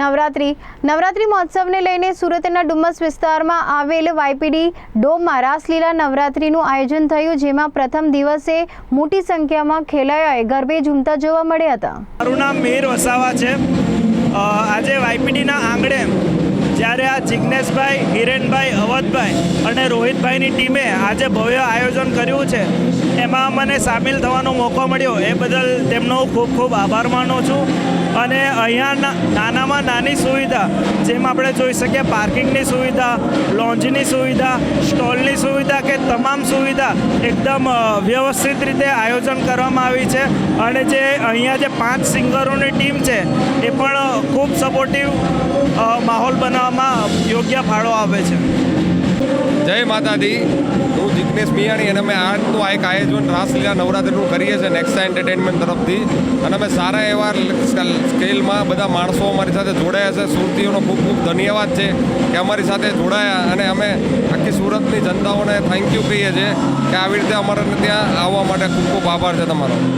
નવરાત્રિ. નવરાત્રિ મહોત્સવને લઈને સુરતના ડુમસ વિસ્તારમાં આવેલ વાયપીડી ડોમમાં રાસલીલા નવરાત્રિનું આયોજન થયું, જેમાં પ્રથમ દિવસે મોટી સંખ્યામાં ખેલૈયાએ ગરબે ઝૂમતા જોવા મળ્યા હતા. મારું નામ મિહિર વસાવા છે. આજે વાયપીડીના આંગણે જ્યારે આ જિજ્ઞેશભાઈ હિરેનભાઈ, અવધભાઈ અને રોહિતભાઈની ટીમે આજે ભવ્ય આયોજન કર્યું છે, એમાં મને સામેલ થવાનો મોકો મળ્યો. એ બદલ તેમનો ખૂબ ખૂબ આભાર માનું છું. અને અહીંયા નાનામાં નાની સુવિધા, જેમ આપણે જોઈ શકીએ, પાર્કિંગની સુવિધા, લોન્જની સુવિધા, સ્ટોલની સુવિધા કે તમામ સુવિધા એકદમ વ્યવસ્થિત રીતે આયોજન કરવામાં આવી છે. અને જે અહીંયા જે પાંચ સિંગરોની ટીમ છે, એ પણ ખૂબ સપોર્ટિવ માહોલ બનાવવામાં યોગ્ય ફાળો આપે છે. જય માતાજી. હું જિગ્નેશ મિયાણી અને અમે આજનું આ એક આયોજન રાસલીલા નવરાત્રિનું કરીએ છીએ નેક્સા એન્ટરટેનમેન્ટ તરફથી. અને અમે સારા એવા સ્કેલમાં બધા માણસો અમારી સાથે જોડાયા છે. સુરતીઓનો ખૂબ ખૂબ ધન્યવાદ છે કે અમારી સાથે જોડાયા અને અમે આખી સુરતની જનતાઓને થેન્ક યુ કહીએ છીએ કે આવી રીતે અમારે ત્યાં આવવા માટે ખૂબ ખૂબ આભાર છે તમારો.